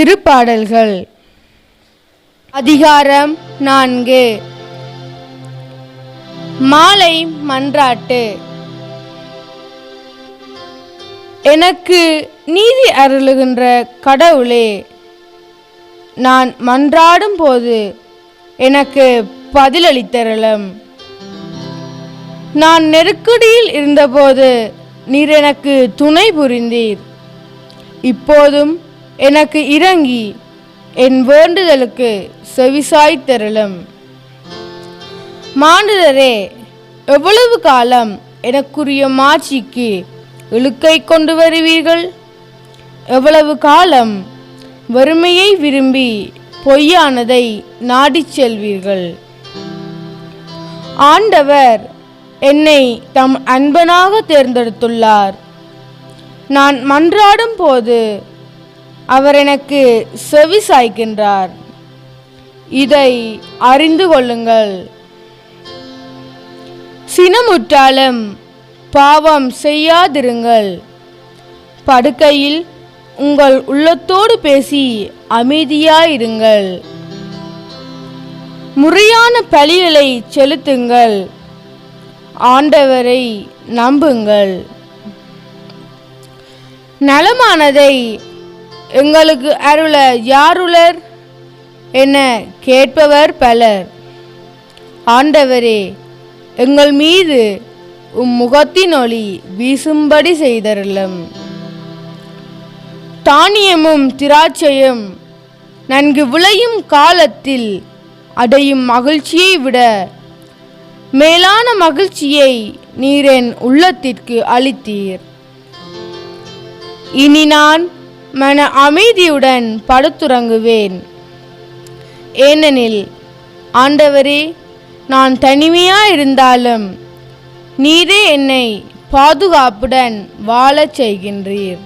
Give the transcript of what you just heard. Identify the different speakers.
Speaker 1: திருப்பாடல்கள். அதிகாரம் நான்கு. மாலை மன்றாட்டு. எனக்கு நீதி அருளுகின்ற கடவுளே நான் மன்றாடும் போது எனக்கு பதிலளித்தருளும். நான் நெருக்கடியில் இருந்தபோது நீர் எனக்கு துணை புரிந்தீர். இப்போதும் எனக்கு இறங்கி என் வேண்டுதலுக்கு செவிசாய்த்தருளும் மாண்டுதரே எவ்வளவு காலம் எனக்குரிய மாட்சிக்கு இழுக்கை கொண்டு வருவீர்கள்? எவ்வளவு காலம் வறுமையை விரும்பி பொய்யானதை நாடிச் செல்வீர்கள்? ஆண்டவர் என்னை தம் அன்பனாக தேர்ந்தெடுத்துள்ளார். நான் மன்றாடும் போது அவர் எனக்கு செவி சாய்க்கின்றார் இதை அறிந்து கொள்ளுங்கள். சினமுற்றாலும் பாவம் செய்யாதிருங்கள். படுக்கையில் உங்கள் உள்ளத்தோடு பேசி அமைதியாயிருங்கள். முறையான பலிகளை செலுத்துங்கள். ஆண்டவரை நம்புங்கள். நலமானதை எங்களுக்கு அருள யாருளர்? என கேட்பவர் பலர். ஆண்டவரே எங்கள் மீது உம் முகத்தின் ஒளி வீசும்படி செய்தருளும். தானியமும் திராட்சையும் நன்கு விளையும் காலத்தில் அடையும் மகிழ்ச்சியை விட மேலான மகிழ்ச்சியை நீரென் உள்ளத்திற்கு அளித்தீர். இனி நான் மன அமைதியுடன் படுத்துறங்குவேன். ஏனெனில் ஆண்டவரே நான் தனிமையா இருந்தாலும் நீரே என்னை பாதுகாப்புடன் வாழச் செய்கின்றீர்.